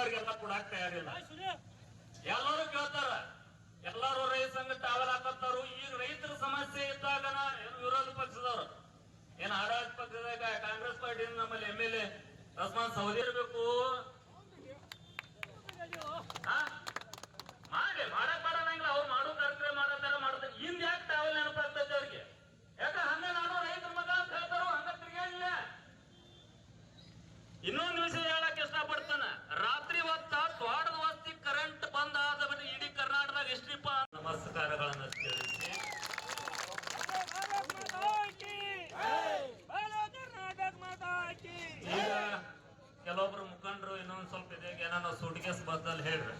ಇಂಥವ್ರಿಗೆಲ್ಲ ಕೊಡಾಕ್ ತಯಾರಿಲ್ಲ ಎಲ್ಲರೂ ಕೇಳ್ತಾರ, ಎಲ್ಲಾರು ರೈತ ಸಂಘ ಟಾವೆಲ್ ಹಾಕತ್ತಾರು ಈಗ ರೈತರ ಸಮಸ್ಯೆ ಇದ್ದಾಗನ ವಿರೋಧ ಪಕ್ಷದವ್ರು? ಏನ್ ಆಡಳಿತ ಪಕ್ಷದಾಗ ಕಾಂಗ್ರೆಸ್ ಪಾರ್ಟಿ ನಮ್ಮಲ್ಲಿ ಎಂ ಎಲ್ ಎ ರಸ್ಮಾನ್ ಸೌದಿ ಇರ್ಬೇಕು ಸೂಟ್ಕೇಸ್ ಬಂದಲ್ಲಿ ಹೇಳ್ರಿ.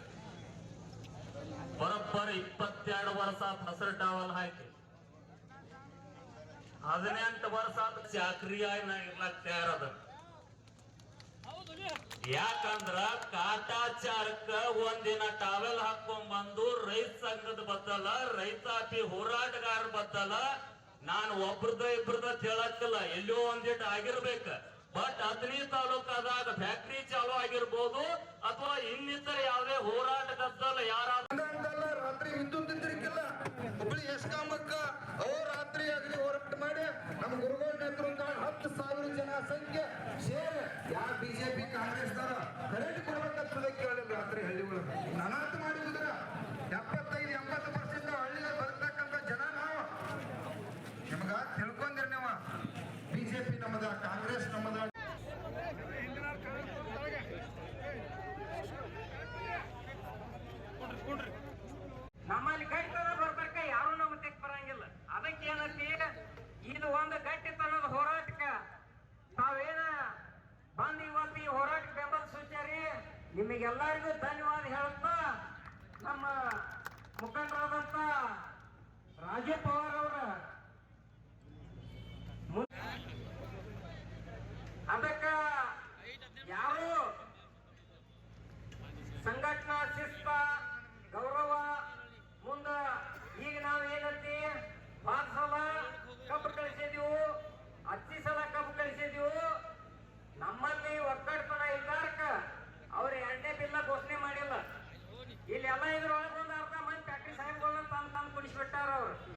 ಬರೋಬ್ಬರ ಇಪ್ಪತ್ತೆರಡು ವರ್ಷ ಆತ ಹಸಿರು ಟಾವಲ್ ಹಾಕಿ. ಹದಿನೆಂಟು ವರ್ಷ ಆತ ಚಾಕ್ರಿಯಾಗಿ ನಾ ಇರ್ಲಾಕ್ ತಯಾರದ. ಯಾಕಂದ್ರ ಕಾಟಾಚಾರಕ್ಕ ಒಂದಿನ ಟಾವೆಲ್ ಹಾಕೊಂಡ್ ಬಂದು ರೈತ ಸಂಘದ ಬದ್ದಲ ರೈತಾಪಿ ಹೋರಾಟಗಾರ ಬದ್ದಲ ನಾನು ಒಬ್ರದ ಇಬ್ರದ ಹೇಳಕ್ಕಿಲ್ಲ ಎಲ್ಲೋ ಒಂದಿಟ್ಟು ಆಗಿರ್ಬೇಕ. ಬಟ್ ಹದಿನೈದು ತಾಲೂಕಾದಾಗ ಫ್ಯಾಕ್ಟ್ರಿ ಚಾಲೂ ಆಗಿರ್ಬೋದು ಅಥವಾ ಇನ್ನಿತರ ಯಾವುದೇ ಹೋರಾಟಗದ್ದಲ್ಲ ಯಾರಾದ್ರೂ ಅಂತಲ್ಲ ರಾತ್ರಿ ವಿದ್ಯುತ್ ಹುಬ್ಳಿ ಎಸ್ಕಾಮಕ್ಕ ಅಹೋ ರಾತ್ರಿ ಆಗಲಿ ಹೋರಾಟ ಮಾಡಿ ನಮ್ಮ ಗುರುಗಳ ನೇತೃತ್ವ ಹತ್ತು ಸಾವಿರ ಜನ ಸಂಖ್ಯೆ ಸೇರಿ ಯಾ ಬಿಜೆಪಿ ಕಾಂಗ್ರೆಸ್ ದರ ನಿಮಗೆಲ್ಲರಿಗೂ ಧನ್ಯವಾದ ಹೇಳುತ್ತಾ ನಮ್ಮ ಮುಖಂಡರಾದಂತ ರಾಜೀವ್ ಪವಾರ್ ಅವರ ಅದಕ್ಕ ಯಾರು ಸಂಘಟನಾ ಶಿಸ್ತ ಗೌರವ ಮುಂದ ಈಗ ನಾವು ಏನಂತ 甘え黒